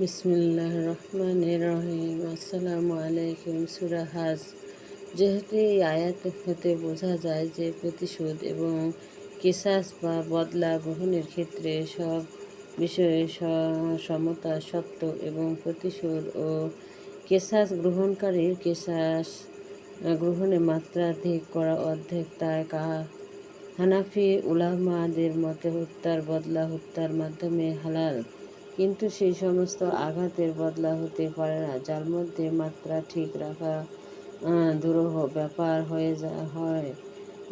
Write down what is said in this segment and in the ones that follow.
বিসমিল্লাহ রহমান রহিম আসসালামু আলাইকুম। সুরা হাজ। যেহেতু এই আয়াত হতে বোঝা যায় যে প্রতিশোধ এবং কেসাস বা বদলা গ্রহণের ক্ষেত্রে সব বিষয়ে সমতা সত্য এবং প্রতিশোধ ও কেসাস গ্রহণকারীর কেসাস গ্রহণে মাত্রাধিক করা অর্ধেক তাই হানাফি উলামাদের মতে হত্যার বদলা হত্যার মাধ্যমে হালাল কিন্তু সেই সমস্ত আঘাতের বদলা হতে পারে না, যার মধ্যে মাত্রা ঠিক রাখা দুরূহ ব্যাপার হয়ে হয়।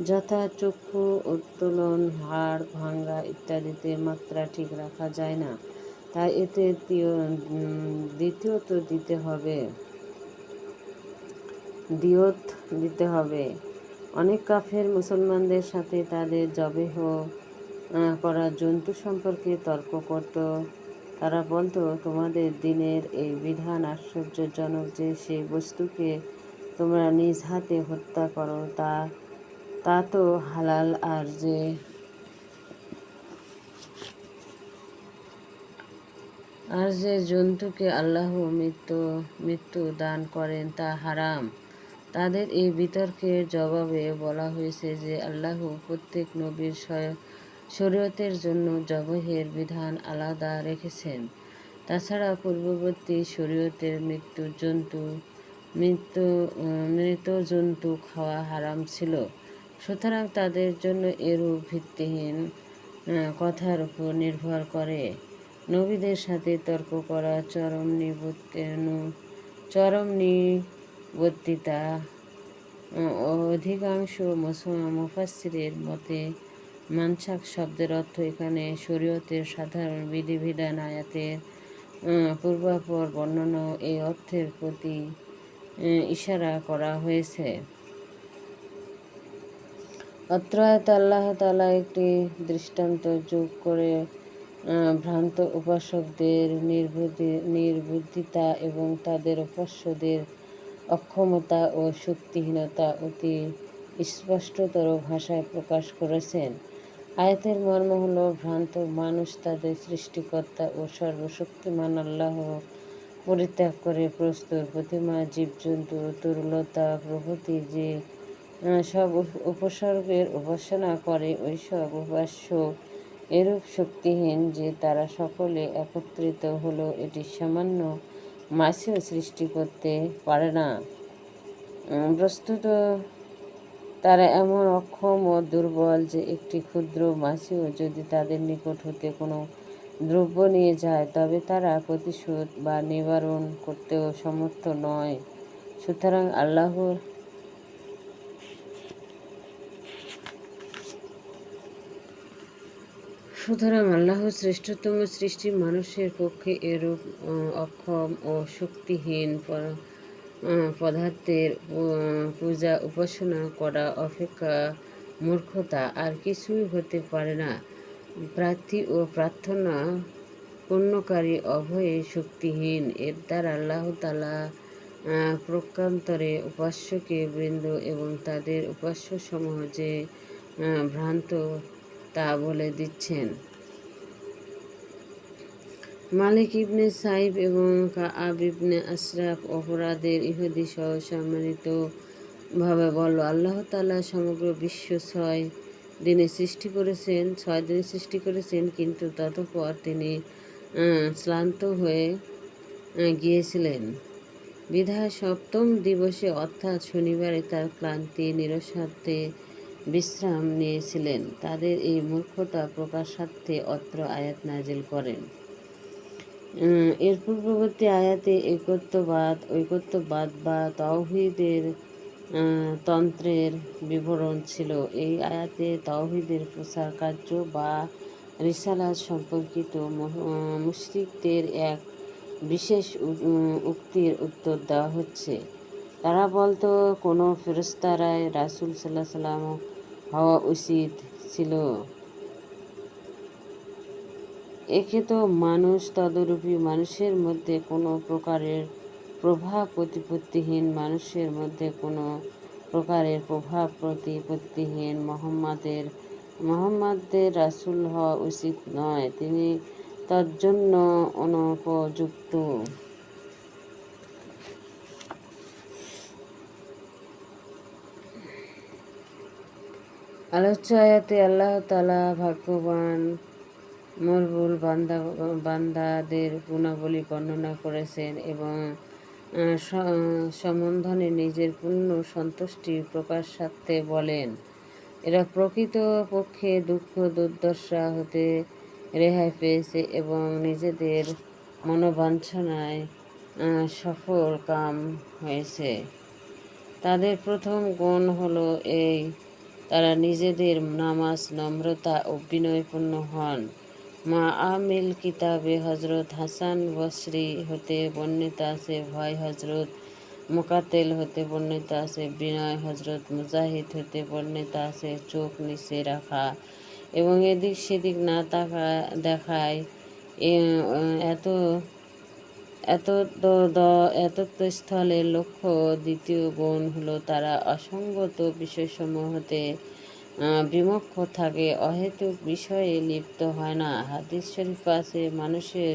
যথা চক্ষু উত্তোলন, হাড় ভাঙ্গা ইত্যাদিতে মাত্রা ঠিক রাখা যায় না, তাই এতে দ্বিতীয়ত দিতে হবে। দিয়ত দিতে হবে। অনেক কাফের মুসলমানদের সাথে তাদের জবেহ করা জন্তু সম্পর্কে তর্ক করত। তারা বলতো, তোমাদের দিনের এই বিধান আশ্চর্যজনক যে সেই বস্তুকে তোমরা নিজ হাতে হত্যা করো, তা তা তো হালাল আর যে আর যে জন্তুকে আল্লাহ মৃত্যু মৃত্যু দান করেন, তা হারাম। তাদের এই বিতর্কের জবাবে বলা হয়েছে যে আল্লাহ প্রত্যেক নবীর শ- শরীয়তের জন্য জবহের বিধান আলাদা রেখেছেন। তাছাড়া পূর্ববর্তী শরীয়তের মৃত্যু জন্তু, মৃত্যু, মৃত জন্তু খাওয়া হারাম ছিল। সুতরাং তাদের জন্য এরূপ ভিত্তিহীন কথার উপর নির্ভর করে। নবীদের সাথে তর্ক করা, চরম নিবর্তন চরম নিবর্তিতা অধিকাংশ মুফাসসিরের মতে মানসাক শব্দের অর্থ এখানে শরীয়তের সাধারণ বিধিবিধান আয়াতের পূর্বাপর বর্ণনা এই অর্থের প্রতি ইশারা করা হয়েছে। অত্র আল্লাহ তালা একটি দৃষ্টান্ত যোগ করে ভ্রান্ত উপাসকদের নির্বুদ্ধি, নির্বুদ্ধিতা এবং তাদের উপাস্যদের অক্ষমতা ও শক্তিহীনতা অতি স্পষ্টতর ভাষায় প্রকাশ করেছেন। আয়াতের মর্ম হল ভ্রান্ত মানুষ তাদের সৃষ্টিকর্তা ও সর্বশক্তিমান আল্লাহ পরিত্যাগ করে প্রস্তুর প্রতিমা জীবজন্তু তরুলতা প্রভৃতি যে সব উপসর্গের উপাসনা করে ওইসব উপাস্য এরূপ শক্তিহীন যে তারা সকলে একত্রিত হলো এটি সামান্য মাছেও সৃষ্টি করতে পারে না। উম, বস্তুত তারা এমন অক্ষম ও দুর্বল যে একটি ক্ষুদ্র মাছিও যদি তাদের নিকট হতে কোনো দ্রব্য নিয়ে যায়, তবে তারা প্রতিশোধ বা নিবারণ করতেও সমর্থ নয়। সুতরাং আল্লাহর সুতরাং আল্লাহ শ্রেষ্ঠতম সৃষ্টি মানুষের পক্ষে এরূপ অক্ষম ও শক্তিহীন পদার্থের পূজা উপাসনা করা অপেক্ষা মূর্খতা আর কিছুই হতে পারে না। প্রার্থী ও প্রার্থনা পূর্ণকারী অভয়ে শক্তিহীন। এর দ্বারা আল্লাহ তালা প্রকান্তরে উপাস্যকে বৃন্দ এবং তাদের উপাস্যসমূহ যে ভ্রান্ত তা বলে দিচ্ছেন। মালিক ইবনে সাইব এবং কাআব ইবনে আশরাফ অপরাধের ইহুদি সহ সম্মানিত ভাবে বলল, আল্লাহ তাআলা সমগ্র বিশ্ব ছয় দিনে সৃষ্টি করেছেন, ছয় দিনে সৃষ্টি করেছেন, কিন্তু ততপর তিনি শ্লান্ত হয়ে গিয়েছিলেন। বিধায় সপ্তম দিবসে অর্থাৎ শনিবারে তার ক্লান্তি, নিরসার্থে বিশ্রাম নিয়েছিলেন। তাদের এই মূর্খতা প্রকাশার্থে অত্র আয়াত নাজিল করেন। এর পূর্ববর্তী আয়াতে একত্ববাদ ঐকত্যবাদ বা তৌহিদের তন্ত্রের বিবরণ ছিল। এই আয়াতে তৌহিদের প্রসার কার্য বা রিসালাত সম্পর্কিত মুশরিকদের এক বিশেষ উক্তির উত্তর দেওয়া হচ্ছে। তারা বলতো, কোনো ফেরস্তারায় রাসূল সাল্লাহ সাল্লাম হওয়া উচিত ছিল। একে তো মানুষ তদরূপী মানুষের মধ্যে কোনো প্রকারের প্রভাব প্রতিপত্তিহীন মানুষের মধ্যে কোনো প্রকারের প্রভাব প্রতিপত্তিহীন মোহাম্মদের মোহাম্মদের রাসূল হওয়া উচিত নয়। তিনি তজ্জন্য অনুপযুক্ত। আলোচ্য আল্লাহ তালা ভাগ্যবান মরবুল বান্দা, বান্দাদের গুণাবলী বর্ণনা করেছেন এবং সম্বন্ধনে নিজের পূর্ণ সন্তুষ্টি প্রকাশার্থে বলেন। এরা প্রকৃত পক্ষে দুঃখ, দুর্দশা হতে রেহাই পেয়েছে এবং নিজেদের মনোবাঞ্ছনায় সফল কাম হয়েছে। তাদের প্রথম গুণ হলো এই, তারা নিজেদের নামাজ নম্রতা ও বিনয়পূর্ণ হন। মা আমিল কিতাবে হজরত হাসান বসরি হতে বর্ণিত আছে ভয় হজরত মোকাতেল হতে বর্ণিত আছে, বিনয় হজরত মুজাহিদ হতে বর্ণিত আছে, চোখ নিচে রাখা এবং এদিক সেদিক না তাকা দেখায়। এত এত এত স্থলের লক্ষ্য দ্বিতীয় গুণ হলো তারা অসঙ্গত বিষয়সমূহ হতে বিমুখ থাকে, অহেতুক বিষয়ে লিপ্ত হয় না। হাদিস শরীফ আছে, মানুষের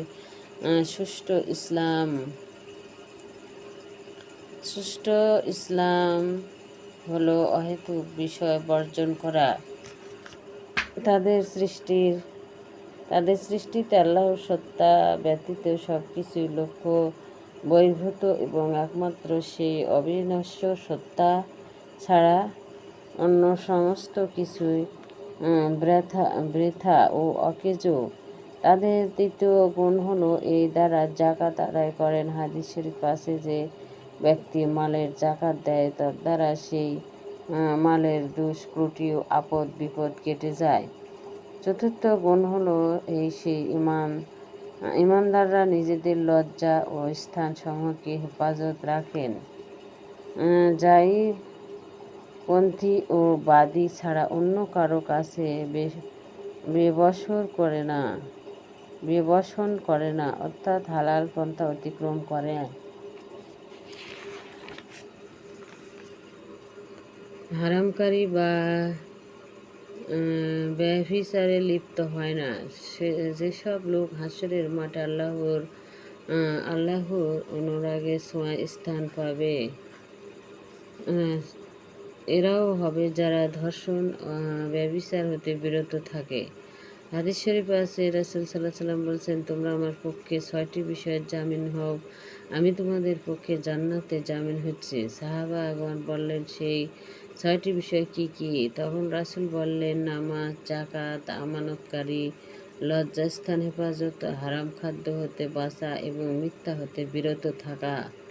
সুষ্ঠু ইসলাম সুষ্ঠু ইসলাম হলো অহেতুক বিষয় বর্জন করা। তাদের সৃষ্টির, তাদের সৃষ্টিতে আল্লাহর সত্তা ব্যতীত সব কিছুই লক্ষ্য বহির্ভূত এবং একমাত্র সেই অবিনশ্বর সত্তা ছাড়া অন্য সমস্ত কিছুই উম, বৃথা ও অকেজ। তাদের তৃতীয় গুণ হলো এই দ্বারা জাকাত আদায় করেন। হাদিস শরীফ আছে যে ব্যক্তি মালের জাকাত দেয় তার দ্বারা সেই মালের দুষ্কৃতি ও আপদ বিপদ কেটে যায়। চতুর্থ গুণ হলো এই সেই ইমান ইমানদাররা নিজেদের লজ্জা ও স্থান সমূহকে হেফাজত রাখেন। যাই পন্থী ও বাদী ছাড়া অন্য কারও কাছে বেবসর করে না, বেবসন করে না, অর্থাৎ হালাল পন্থা অতিক্রম করে। হারামকারী বা ব্যভিচারে লিপ্ত হয় না। সে যেসব লোক হাসরের মাঠে আল্লাহর আল্লাহর অনুরাগে স্থান পাবে এরাও হবে যারা ধর্ষণ আহ, ব্যভিচার হতে বিরত থাকে। হাদিস শরীফ আছে রাসুল সাল্লাহ সাল্লাম বলছেন তোমরা আমার পক্ষে ছয়টি বিষয়ের জামিন হও। আমি তোমাদের পক্ষে জান্নাতে জামিন হচ্ছে। সাহাবা আগমন বললেন সেই ছয়টি বিষয় কি কি? তখন রাসুল বললেন নামাজ জাকাত আমানতকারী লজ্জাস্থান হেফাজত হারাম খাদ্য হতে বাঁচা এবং মিথ্যা হতে বিরত থাকা।